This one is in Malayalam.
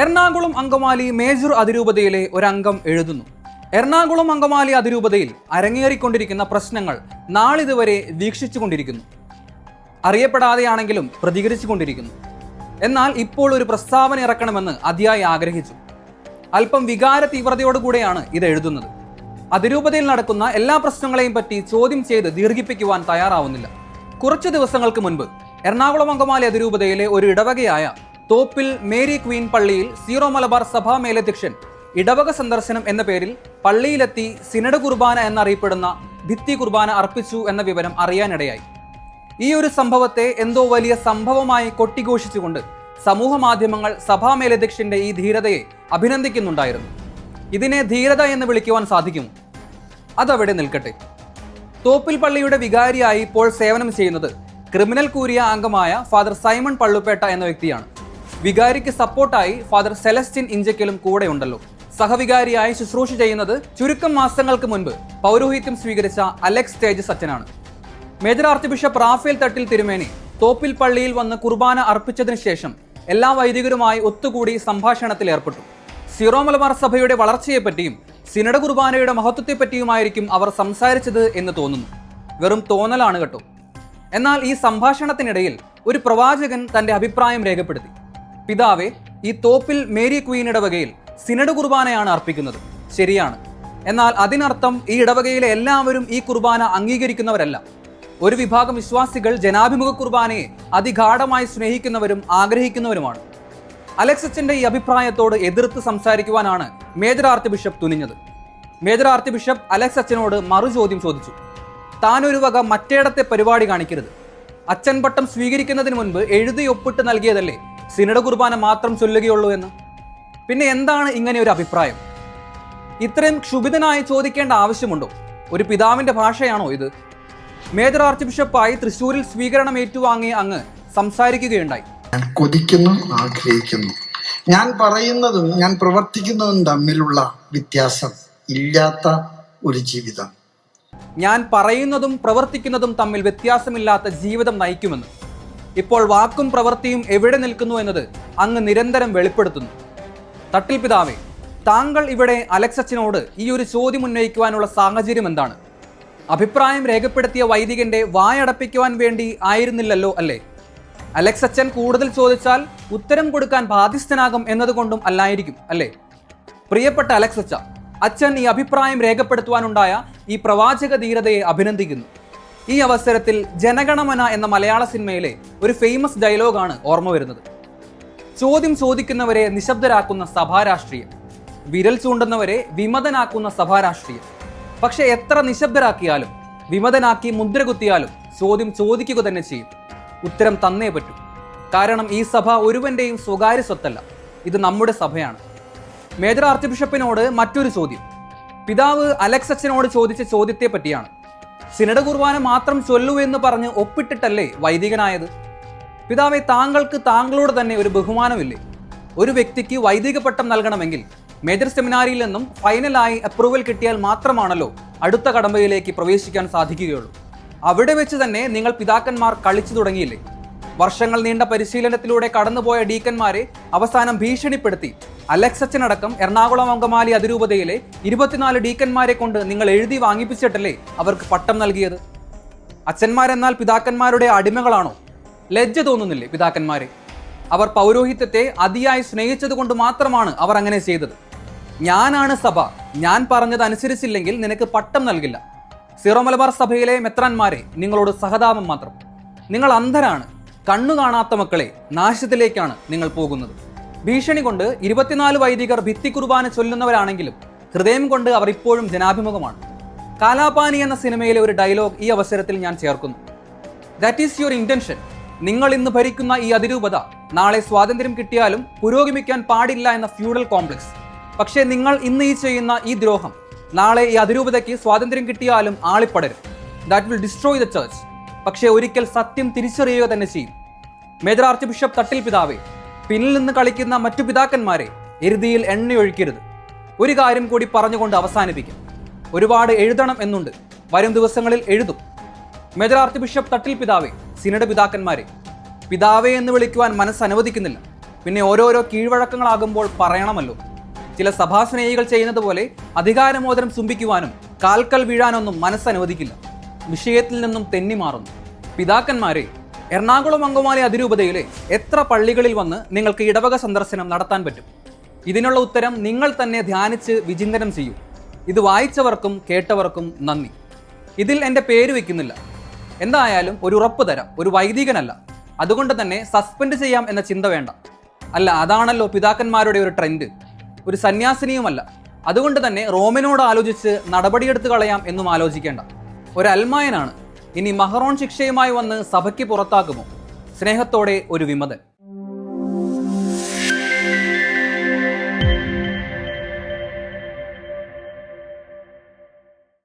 എറണാകുളം അങ്കമാലി മേജർ അതിരൂപതയിലെ ഒരംഗം എഴുതുന്നു. എറണാകുളം അങ്കമാലി അതിരൂപതയിൽ അരങ്ങേറിക്കൊണ്ടിരിക്കുന്ന പ്രശ്നങ്ങൾ നാളിതുവരെ വീക്ഷിച്ചുകൊണ്ടിരിക്കുന്നു. അറിയപ്പെടാതെയാണെങ്കിലും പ്രതികരിച്ചുകൊണ്ടിരിക്കുന്നു. എന്നാൽ ഇപ്പോൾ ഒരു പ്രസ്താവന ഇറക്കണമെന്ന് അതിയായി ആഗ്രഹിച്ചു. അല്പം വികാര തീവ്രതയോടുകൂടെയാണ് ഇത് എഴുതുന്നത്. അതിരൂപതയിൽ നടക്കുന്ന എല്ലാ പ്രശ്നങ്ങളെയും പറ്റി ചോദ്യം ചെയ്ത് ദീർഘിപ്പിക്കുവാൻ തയ്യാറാവുന്നില്ല. കുറച്ചു ദിവസങ്ങൾക്ക് മുൻപ് എറണാകുളം അങ്കമാലി അതിരൂപതയിലെ ഒരു ഇടവകയായ തോപ്പിൽ മേരി ക്വീൻ പള്ളിയിൽ സീറോ മലബാർ സഭാ മേലധ്യക്ഷൻ ഇടവക സന്ദർശനം എന്ന പേരിൽ പള്ളിയിലെത്തി സിനഡ് കുർബാന എന്നറിയപ്പെടുന്ന ഭിത്തി കുർബാന അർപ്പിച്ചു എന്ന വിവരം അറിയാനിടയായി. ഈ ഒരു സംഭവത്തെ എന്തോ വലിയ സംഭവമായി കൊട്ടിഘോഷിച്ചുകൊണ്ട് സമൂഹ മാധ്യമങ്ങൾ സഭാ മേലധ്യക്ഷന്റെ ഈ ധീരതയെ അഭിനന്ദിക്കുന്നുണ്ടായിരുന്നു. ഇതിനെ ധീരത എന്ന് വിളിക്കുവാൻ സാധിക്കുമോ അതവിടെ നിൽക്കട്ടെ. തോപ്പിൽ പള്ളിയുടെ വികാരിയായി ഇപ്പോൾ സേവനം ചെയ്യുന്നത് ക്രിമിനൽ കൂരിയ അംഗമായ ഫാദർ സൈമൺ പള്ളുപേട്ട എന്ന വ്യക്തിയാണ്. വികാരിക്ക് സപ്പോർട്ടായി ഫാദർ സെലസ്റ്റിൻ ഇഞ്ചക്കലും കൂടെയുണ്ടല്ലോ സഹവികാരിയായി ശുശ്രൂഷ ചെയ്യുന്നത് ചുരുക്കം മാസങ്ങൾക്ക് മുൻപ് പൗരോഹിത്യം സ്വീകരിച്ച അലക്സ് തേജസ് അച്ഛനാണ്. Major archbishop Raphael Thattil തിരുമേനി തോപ്പിൽ പള്ളിയിൽ വന്ന് കുർബാന അർപ്പിച്ചതിന് ശേഷം എല്ലാ വൈദികരുമായി ഒത്തുകൂടി സംഭാഷണത്തിൽ ഏർപ്പെട്ടു. സീറോ മലബാർ സഭയുടെ വളർച്ചയെപ്പറ്റിയും സിനഡ കുർബാനയുടെ മഹത്വത്തെപ്പറ്റിയുമായിരിക്കും അവർ സംസാരിച്ചത് എന്ന് തോന്നുന്നു. വെറും തോന്നലാണ് കേട്ടോ. എന്നാൽ ഈ സംഭാഷണത്തിനിടയിൽ ഒരു പ്രവാചകൻ തന്റെ അഭിപ്രായം രേഖപ്പെടുത്തി. പിതാവെ ഈ തോപ്പിൽ മേരി ക്വീൻ ഇടവകയിൽ സിനഡ് കുർബാനയാണ് അർപ്പിക്കുന്നത്. ശരിയാണ്. എന്നാൽ അതിനർത്ഥം ഈ ഇടവകയിലെ എല്ലാവരും ഈ കുർബാന അംഗീകരിക്കുന്നവരല്ല. ഒരു വിഭാഗം വിശ്വാസികൾ ജനാഭിമുഖ കുർബാനയെ അതിഗാഠമായി സ്നേഹിക്കുന്നവരും ആഗ്രഹിക്കുന്നവരുമാണ്. അലക്സച്ചിന്റെ ഈ അഭിപ്രായത്തോട് എതിർത്ത് സംസാരിക്കുവാനാണ് മേജർ ആർത്തി ബിഷപ്പ് തുനിഞ്ഞത്. മേജർ ആർത്തി ബിഷപ്പ് അലക്സ് അച്ഛനോട് മറുചോദ്യം ചോദിച്ചു. താനൊരു വക മറ്റേടത്തെ പരിപാടി കാണിക്കരുത്. അച്ഛൻ പട്ടം സ്വീകരിക്കുന്നതിന് മുൻപ് എഴുതി ഒപ്പിട്ട് നൽകിയതല്ലേ? സിനഡ് കുർബാന മാത്രം ചൊല്ലുകയുള്ളൂ എന്ന്. പിന്നെ എന്താണ് ഇങ്ങനെ ഒരു അഭിപ്രായം? ഇത്രയും ക്ഷുഭിതനായി ചോദിക്കേണ്ട ആവശ്യമുണ്ടോ? ഒരു പിതാവിന്റെ ഭാഷയാണോ ഇത്? മേജർ ആർച്ച് ബിഷപ്പായി തൃശ്ശൂരിൽ സ്വീകരണം ഏറ്റുവാങ്ങി അങ്ങ് സംസാരിക്കുകയുണ്ടായി. ഞാൻ കൊതിക്കുന്നു ആഗ്രഹിക്കുന്നു. ഞാൻ പറയുന്നതും ഞാൻ പ്രവർത്തിക്കുന്നതും തമ്മിലുള്ള വ്യത്യാസം ഇല്ലാത്ത ഒരു ജീവിതം. ഞാൻ പറയുന്നതും പ്രവർത്തിക്കുന്നതും തമ്മിൽ വ്യത്യാസമില്ലാത്ത ജീവിതം നയിക്കുമെന്ന്. ഇപ്പോൾ വാക്കും പ്രവൃത്തിയും എവിടെ നിൽക്കുന്നു എന്നത് അങ്ങ് നിരന്തരം വെളിപ്പെടുത്തുന്നു. തട്ടിൽ പിതാവേ താങ്കൾ ഇവിടെ അലക്സച്ചിനോട് ഈ ഒരു ചോദ്യം ഉന്നയിക്കുവാനുള്ള സാഹചര്യം എന്താണ്? അഭിപ്രായം രേഖപ്പെടുത്തിയ വൈദികന്റെ വായടപ്പിക്കുവാൻ വേണ്ടി ആയിരുന്നില്ലല്ലോ അല്ലേ? അലക്സച്ചൻ കൂടുതൽ ചോദിച്ചാൽ ഉത്തരം കൊടുക്കാൻ ബാധ്യസ്ഥനാകും എന്നതുകൊണ്ടും അല്ലായിരിക്കും അല്ലേ? പ്രിയപ്പെട്ട അലക്സച്ച അച്ഛൻ ഈ അഭിപ്രായം രേഖപ്പെടുത്തുവാനുണ്ടായ ഈ പ്രവാചക ധീരതയെ അഭിനന്ദിക്കുന്നു. ഈ അവസരത്തിൽ ജനഗണമന എന്ന മലയാള സിനിമയിലെ ഒരു ഫേമസ് ഡയലോഗാണ് ഓർമ്മ വരുന്നത്. ചോദ്യം ചോദിക്കുന്നവരെ നിശബ്ദരാക്കുന്ന സഭാരാഷ്ട്രീയം വിരൽ ചൂണ്ടുന്നവരെ വിമതനാക്കുന്ന സഭാരാഷ്ട്രീയം. പക്ഷെ എത്ര നിശബ്ദരാക്കിയാലും വിമതനാക്കി മുദ്ര കുത്തിയാലും ചോദ്യം ചോദിക്കുക തന്നെ ചെയ്യും. ഉത്തരം തന്നേ പറ്റൂ. കാരണം ഈ സഭ ഒരുവന്റെയും സ്വകാര്യ സ്വത്തല്ല ഇത് നമ്മുടെ സഭയാണ്. മേജർ ആർച്ച് ബിഷപ്പിനോട് മറ്റൊരു ചോദ്യം. പിതാവ് അലക്സ് അച്ഛനോട് ചോദിച്ച ചോദ്യത്തെ പറ്റിയാണ്. സിനഡ് കുർബാന മാത്രം ചൊല്ലൂ എന്ന് പറഞ്ഞ് ഒപ്പിട്ടിട്ടല്ലേ വൈദികനായത്? പിതാവെ താങ്കൾക്ക് താങ്കളോട് തന്നെ ഒരു ബഹുമാനമില്ലേ? ഒരു വ്യക്തിക്ക് വൈദിക പട്ടം നൽകണമെങ്കിൽ മേജർ സെമിനാരിയിൽ നിന്നും ഫൈനലായി അപ്രൂവൽ കിട്ടിയാൽ മാത്രമാണല്ലോ അടുത്ത കടമ്പയിലേക്ക് പ്രവേശിക്കാൻ സാധിക്കുകയുള്ളൂ. അവിടെ വെച്ച് തന്നെ നിങ്ങൾ പിതാക്കന്മാർ കളിച്ചു തുടങ്ങിയില്ലേ? വർഷങ്ങൾ നീണ്ട പരിശീലനത്തിലൂടെ കടന്നുപോയ ഡീക്കന്മാരെ അവസാനം ഭീഷണിപ്പെടുത്തി. അലക്സ് അച്ഛനടക്കം എറണാകുളം അങ്കമാലി അതിരൂപതയിലെ ഇരുപത്തിനാല് ഡീക്കന്മാരെ കൊണ്ട് നിങ്ങൾ എഴുതി വാങ്ങിപ്പിച്ചിട്ടല്ലേ അവർക്ക് പട്ടം നൽകിയത്? അച്ഛന്മാരെന്നാൽ പിതാക്കന്മാരുടെ അടിമകളാണോ? ലജ്ജ തോന്നുന്നില്ലേ പിതാക്കന്മാരെ? അവർ പൗരോഹിത്യത്തെ അതിയായി സ്നേഹിച്ചതുകൊണ്ട് മാത്രമാണ് അവർ അങ്ങനെ ചെയ്തത്. ഞാനാണ് സഭ. ഞാൻ പറഞ്ഞത് അനുസരിച്ചില്ലെങ്കിൽ നിനക്ക് പട്ടം നൽകില്ല. സിറോ മലബാർ സഭയിലെ മെത്രാന്മാരെ നിങ്ങളോട് സഹതാപം മാത്രം. നിങ്ങൾ അന്ധരാണ്. കണ്ണു കാണാത്ത മക്കളെ നാശത്തിലേക്കാണ് നിങ്ങൾ പോകുന്നത്. ഭീഷണി കൊണ്ട് ഇരുപത്തിനാല് വൈദികർ ഭിത്തി കുർബാന ചൊല്ലുന്നവരാണെങ്കിലും ഹൃദയം കൊണ്ട് അവർ ഇപ്പോഴും ജനാഭിമുഖമാണ്. കാലാപാനി എന്ന സിനിമയിലെ ഒരു ഡയലോഗ് ഈ അവസരത്തിൽ ഞാൻ ചേർക്കുന്നു. ദാറ്റ് ഈസ് യുവർ ഇന്റൻഷൻ നിങ്ങൾ ഇന്ന് ഭരിക്കുന്ന ഈ അതിരൂപത നാളെ സ്വാതന്ത്ര്യം കിട്ടിയാലും പുരോഗമിക്കാൻ പാടില്ല എന്ന ഫ്യൂഡൽ കോംപ്ലക്സ്. പക്ഷേ നിങ്ങൾ ഇന്ന് ഈ ചെയ്യുന്ന ഈ ദ്രോഹം നാളെ ഈ അതിരൂപതയ്ക്ക് സ്വാതന്ത്ര്യം കിട്ടിയാലും ആളിപ്പടരും. That will destroy the church പക്ഷേ ഒരിക്കൽ സത്യം തിരിച്ചറിയുക തന്നെ ചെയ്യും. മേജർ ആർച്ച് ബിഷപ്പ് തട്ടിൽ പിതാവേ പിന്നിൽ നിന്ന് കളിക്കുന്ന മറ്റു പിതാക്കന്മാരെ എരുതിയിൽ എണ്ണയൊഴിക്കരുത്. ഒരു കാര്യം കൂടി പറഞ്ഞുകൊണ്ട് അവസാനിപ്പിക്കും. ഒരുപാട് എഴുതണം എന്നുണ്ട്. വരും ദിവസങ്ങളിൽ എഴുതും. മേജർ ആർച്ച് ബിഷപ്പ് തട്ടിൽ പിതാവേ സിനഡ് പിതാക്കന്മാരെ പിതാവേ എന്ന് വിളിക്കുവാൻ മനസ്സ് അനുവദിക്കുന്നില്ല. പിന്നെ ഓരോരോ കീഴ്വഴക്കങ്ങളാകുമ്പോൾ പറയണമല്ലോ. ചില സഭാസ്നേഹികൾ ചെയ്യുന്നത് പോലെ അധികാരമോദരം ചുംബിക്കുവാനും കാൽക്കൽ വീഴാനൊന്നും മനസ്സനുവദിക്കില്ല വിഷയത്തിൽ നിന്നും തെന്നി മാറുന്നു. പിതാക്കന്മാരെ എറണാകുളം അങ്കമാലി അതിരൂപതയിലെ എത്ര പള്ളികളിൽ വന്ന് നിങ്ങൾക്ക് ഇടവക സന്ദർശനം നടത്താൻ പറ്റും? ഇതിനുള്ള ഉത്തരം നിങ്ങൾ തന്നെ ധ്യാനിച്ച് വിചിന്തനം ചെയ്യൂ. ഇത് വായിച്ചവർക്കും കേട്ടവർക്കും നന്ദി. ഇതിൽ എന്റെ പേര് വയ്ക്കുന്നില്ല. എന്തായാലും ഒരു ഉറപ്പ് തരാം. ഒരു വൈദികനല്ല. അതുകൊണ്ട് തന്നെ സസ്പെൻഡ് ചെയ്യാം എന്ന ചിന്ത വേണ്ട. അല്ല അതാണല്ലോ പിതാക്കന്മാരുടെ ഒരു ട്രെൻഡ്. ഒരു സന്യാസിനിയുമല്ല. അതുകൊണ്ട് തന്നെ റോമിനോട് ആലോചിച്ച് നടപടിയെടുത്ത് കളയാം എന്നും ആലോചിക്കേണ്ട. ഒരു അൽമായനാണ്. ഇനി മഹറോൺ ശിക്ഷയുമായി വന്ന് സഭയ്ക്ക് പുറത്താക്കുമോ സ്നേഹത്തോടെ ഒരു വിമതൻ.